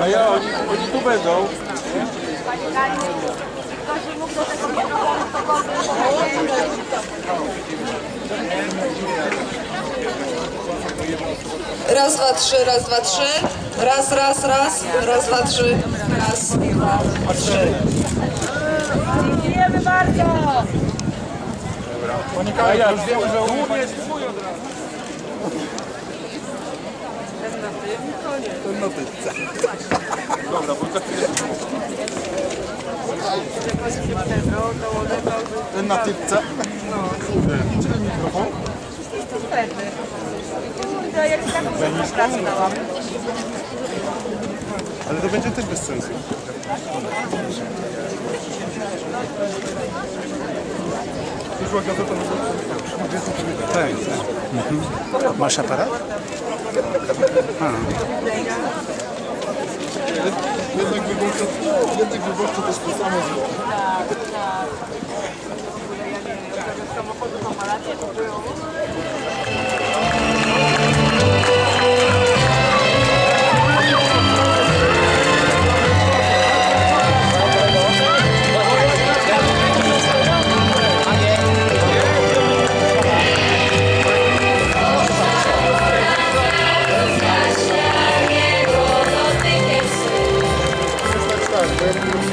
A ja, oni, oni tu będą. Raz, dwa, trzy, raz, dwa, trzy. Raz, raz, raz. Raz, dwa, trzy. Raz, dwa, trzy. Dziękujemy bardzo! A ja już wiem, że on jest twój od razu. Ten na tyce. Dobra, bo za chwilę... Ten na tyce. Czy ten mikrofon? To jak taką pracę dałam. Ale to będzie też bez sensu. Przyszła gazeta na Tak, tak. Masz aparat? Jednak wyborcze, jednak wyborcze to jest to samo zło. Taką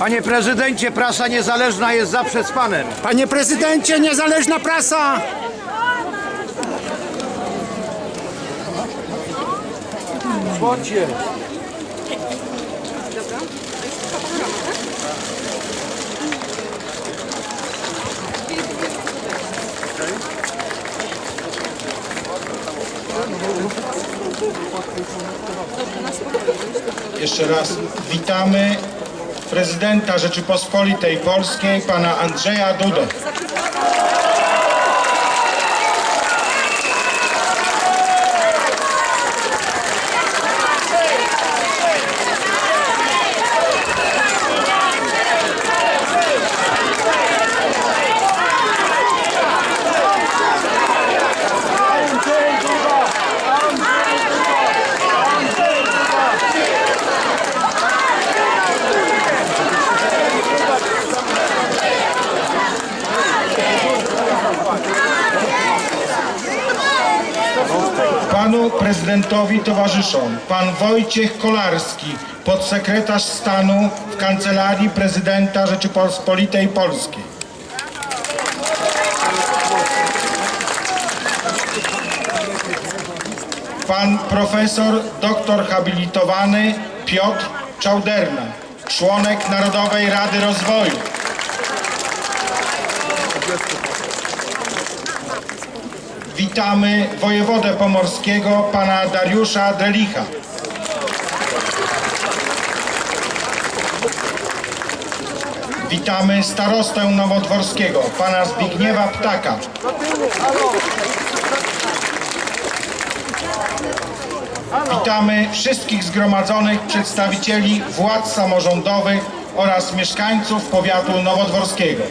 Panie prezydencie, prasa niezależna jest zawsze z panem. Panie prezydencie, niezależna prasa! Bądźcie. Jeszcze raz witamy prezydenta Rzeczypospolitej Polskiej, pana Andrzeja Dudę. Prezydentowi towarzyszą pan Wojciech Kolarski, podsekretarz stanu w Kancelarii Prezydenta Rzeczypospolitej Polskiej. Pan profesor doktor habilitowany Piotr Czauderna, członek Narodowej Rady Rozwoju. Witamy wojewodę pomorskiego, pana Dariusza Delicha. Witamy starostę nowodworskiego, pana Zbigniewa Ptaka. Witamy wszystkich zgromadzonych przedstawicieli władz samorządowych oraz mieszkańców powiatu nowodworskiego.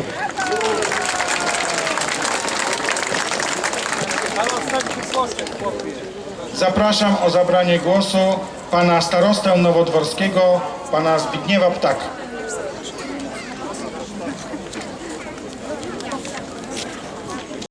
Zapraszam o zabranie głosu pana starostę nowodworskiego, pana Zbigniewa Ptaka.